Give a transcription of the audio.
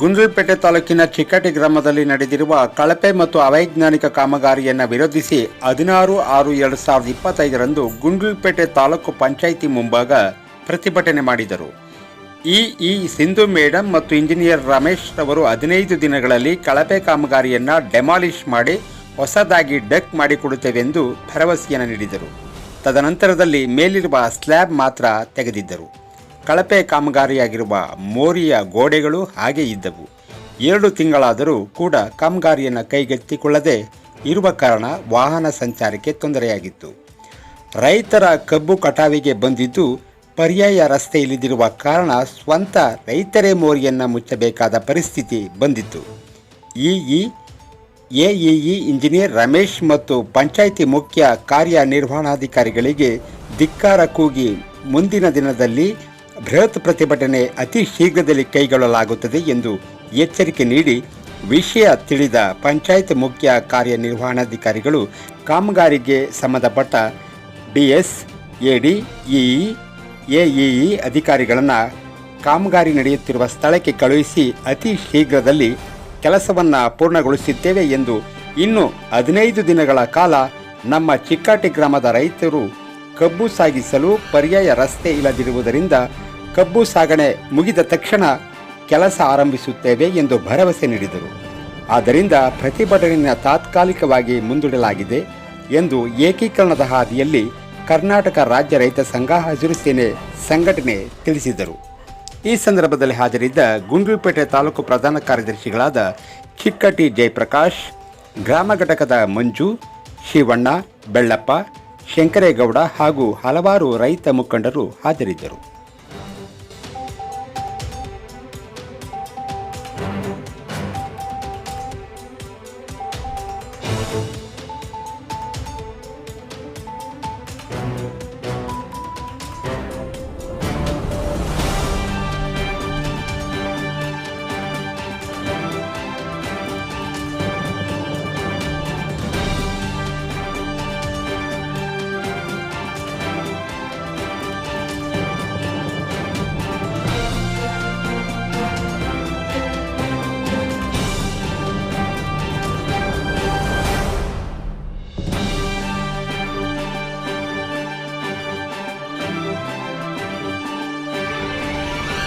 ಗುಂಡ್ಲುಪೇಟೆ ತಾಲೂಕಿನ ಚಿಕ್ಕಟಿ ಗ್ರಾಮದಲ್ಲಿ ನಡೆದಿರುವ ಕಳಪೆ ಮತ್ತು ಅವೈಜ್ಞಾನಿಕ ಕಾಮಗಾರಿಯನ್ನು ವಿರೋಧಿಸಿ ಹದಿನಾರು ಆರು ಎರಡು ಸಾವಿರದ ಇಪ್ಪತ್ತೈದರಂದು ಗುಂಡ್ಲುಪೇಟೆ ತಾಲೂಕು ಪಂಚಾಯಿತಿ ಮುಂಭಾಗ ಪ್ರತಿಭಟನೆ ಮಾಡಿದರು. ಈ ಇ ಸಿಂಧು ಮೇಡಮ್ ಮತ್ತು ಇಂಜಿನಿಯರ್ ರಮೇಶ್ ಅವರು ಹದಿನೈದು ದಿನಗಳಲ್ಲಿ ಕಳಪೆ ಕಾಮಗಾರಿಯನ್ನು ಡೆಮಾಲಿಷ್ ಮಾಡಿ ಹೊಸದಾಗಿ ಡಕ್ ಮಾಡಿಕೊಡುತ್ತೇವೆಂದು ಭರವಸೆಯನ್ನು ನೀಡಿದರು. ತದನಂತರದಲ್ಲಿ ಮೇಲಿರುವ ಸ್ಲ್ಯಾಬ್ ಮಾತ್ರ ತೆಗೆದಿದ್ದರು. ಕಳಪೆ ಕಾಮಗಾರಿಯಾಗಿರುವ ಮೋರಿಯ ಗೋಡೆಗಳು ಹಾಗೆ ಇದ್ದವು. ಎರಡು ತಿಂಗಳಾದರೂ ಕೂಡ ಕಾಮಗಾರಿಯನ್ನು ಕೈಗೆತ್ತಿಕೊಳ್ಳದೆ ಇರುವ ಕಾರಣ ವಾಹನ ಸಂಚಾರಕ್ಕೆ ತೊಂದರೆಯಾಗಿತ್ತು. ರೈತರ ಕಬ್ಬು ಕಟಾವಿಗೆ ಬಂದಿದ್ದು ಪರ್ಯಾಯ ರಸ್ತೆ ಇಳಿದಿರುವ ಕಾರಣ ಸ್ವಂತ ರೈತರೇ ಮೋರಿಯನ್ನು ಮುಚ್ಚಬೇಕಾದ ಪರಿಸ್ಥಿತಿ ಬಂದಿತ್ತು. ಈ ಎಇಇ ಇಂಜಿನಿಯರ್ ರಮೇಶ್ ಮತ್ತು ಪಂಚಾಯಿತಿ ಮುಖ್ಯ ಕಾರ್ಯನಿರ್ವಹಣಾಧಿಕಾರಿಗಳಿಗೆ ಧಿಕ್ಕಾರ ಕೂಗಿ ಮುಂದಿನ ದಿನದಲ್ಲಿ ಬೃಹತ್ ಪ್ರತಿಭಟನೆ ಅತಿ ಶೀಘ್ರದಲ್ಲಿ ಕೈಗೊಳ್ಳಲಾಗುತ್ತದೆ ಎಂದು ಎಚ್ಚರಿಕೆ ನೀಡಿ ವಿಷಯ ತಿಳಿದ ಪಂಚಾಯತ್ ಮುಖ್ಯ ಕಾರ್ಯನಿರ್ವಹಣಾಧಿಕಾರಿಗಳು ಕಾಮಗಾರಿಗೆ ಸಂಬಂಧಪಟ್ಟ ಡಿಎಸ್ ಎಡಿ ಇಇ ಎಇಇ ಅಧಿಕಾರಿಗಳನ್ನು ಕಾಮಗಾರಿ ನಡೆಯುತ್ತಿರುವ ಸ್ಥಳಕ್ಕೆ ಕಳುಹಿಸಿ ಅತಿ ಶೀಘ್ರದಲ್ಲಿ ಕೆಲಸವನ್ನು ಪೂರ್ಣಗೊಳಿಸುತ್ತೇವೆ ಎಂದು ಇನ್ನು ಹದಿನೈದು ದಿನಗಳ ಕಾಲ ನಮ್ಮ ಚಿಕ್ಕಾಟಿ ಗ್ರಾಮದ ರೈತರು ಕಬ್ಬು ಸಾಗಿಸಲು ಪರ್ಯಾಯ ರಸ್ತೆ ಇಲ್ಲದಿರುವುದರಿಂದ ಕಬ್ಬು ಸಾಗಣೆ ಮುಗಿದ ತಕ್ಷಣ ಕೆಲಸ ಆರಂಭಿಸುತ್ತೇವೆ ಎಂದು ಭರವಸೆ ನೀಡಿದರು. ಆದ್ದರಿಂದ ಪ್ರತಿಭಟನೆಯನ್ನು ತಾತ್ಕಾಲಿಕವಾಗಿ ಮುಂದೂಡಲಾಗಿದೆ ಎಂದು ಏಕೀಕರಣದ ಹಾದಿಯಲ್ಲಿ ಕರ್ನಾಟಕ ರಾಜ್ಯ ರೈತ ಸಂಘ ಹಸಿರು ಸೇನೆ ಸಂಘಟನೆ ತಿಳಿಸಿದರು. ಈ ಸಂದರ್ಭದಲ್ಲಿ ಹಾಜರಿದ್ದ ಗುಂಡ್ಲುಪೇಟೆ ತಾಲೂಕು ಪ್ರಧಾನ ಕಾರ್ಯದರ್ಶಿಗಳಾದ ಚಿಕ್ಕಟಿ ಜಯಪ್ರಕಾಶ್, ಗ್ರಾಮ ಘಟಕದ ಮಂಜು, ಶಿವಣ್ಣ, ಬೆಳ್ಳಪ್ಪ, ಶಂಕರೇಗೌಡ ಹಾಗೂ ಹಲವಾರು ರೈತ ಮುಖಂಡರು ಹಾಜರಿದ್ದರು.